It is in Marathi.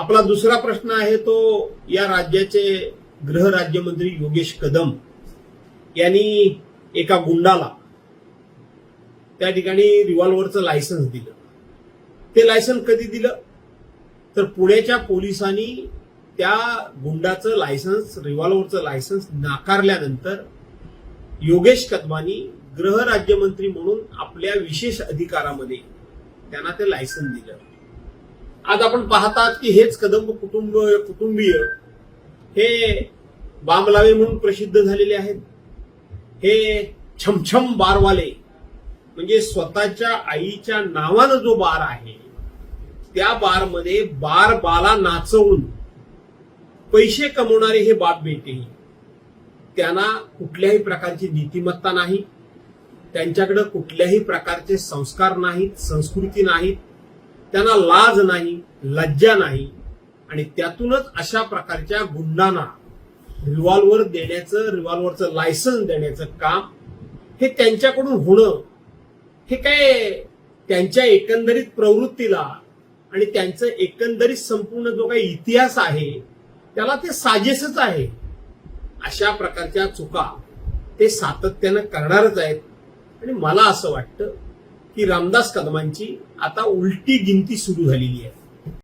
आपला दुसरा प्रश्न आहे तो या राज्याचे गृहराज्यमंत्री योगेश कदम यांनी एका गुंडाला त्या ठिकाणी रिव्हॉल्व्हरचं लायसन्स दिलं. ते लायसन कधी दिलं? तर पुण्याच्या पोलिसांनी त्या गुंडाचं लायसन्स रिव्हॉल्व्हरचं लायसन्स नाकारल्यानंतर योगेश कदमानी गृहराज्यमंत्री म्हणून आपल्या विशेष अधिकारामध्ये त्यांना ते लायसन दिलं. आज आपण पाहतात की हेच कदंब कुटुंब कुटुंबीय हे बामलावे म्हणून प्रसिद्ध झालेले आहेत. हे छमछम बारवाले म्हणजे स्वतःच्या आईच्या नावानं जो बार आहे त्या बारमध्ये बार बाला नाचवून पैसे कमवणारे हे बाप बेटे. त्यांना कुठल्याही प्रकारची नीतिमत्ता नाही. त्यांच्याकडे कुठल्याही प्रकारचे संस्कार नाहीत संस्कृती नाहीत. त्यांना लाज नाही लज्जा नाही आणि त्यातूनच अशा प्रकारच्या गुंडांना रिव्हॉल्वर देण्याचं रिव्हॉल्व्हरचं लायसन्स देण्याचं काम हे त्यांच्याकडून होणं हे काय त्यांच्या एकंदरीत प्रवृत्तीला आणि त्यांचं एकंदरीत संपूर्ण जो काही इतिहास आहे त्याला ते साजेसच आहे. अशा प्रकारच्या चुका ते सातत्यानं करणारच आहेत. आणि मला असं वाटतं की रामदास कदमांची आता उलटी गिनती सुरू झालेली आहे.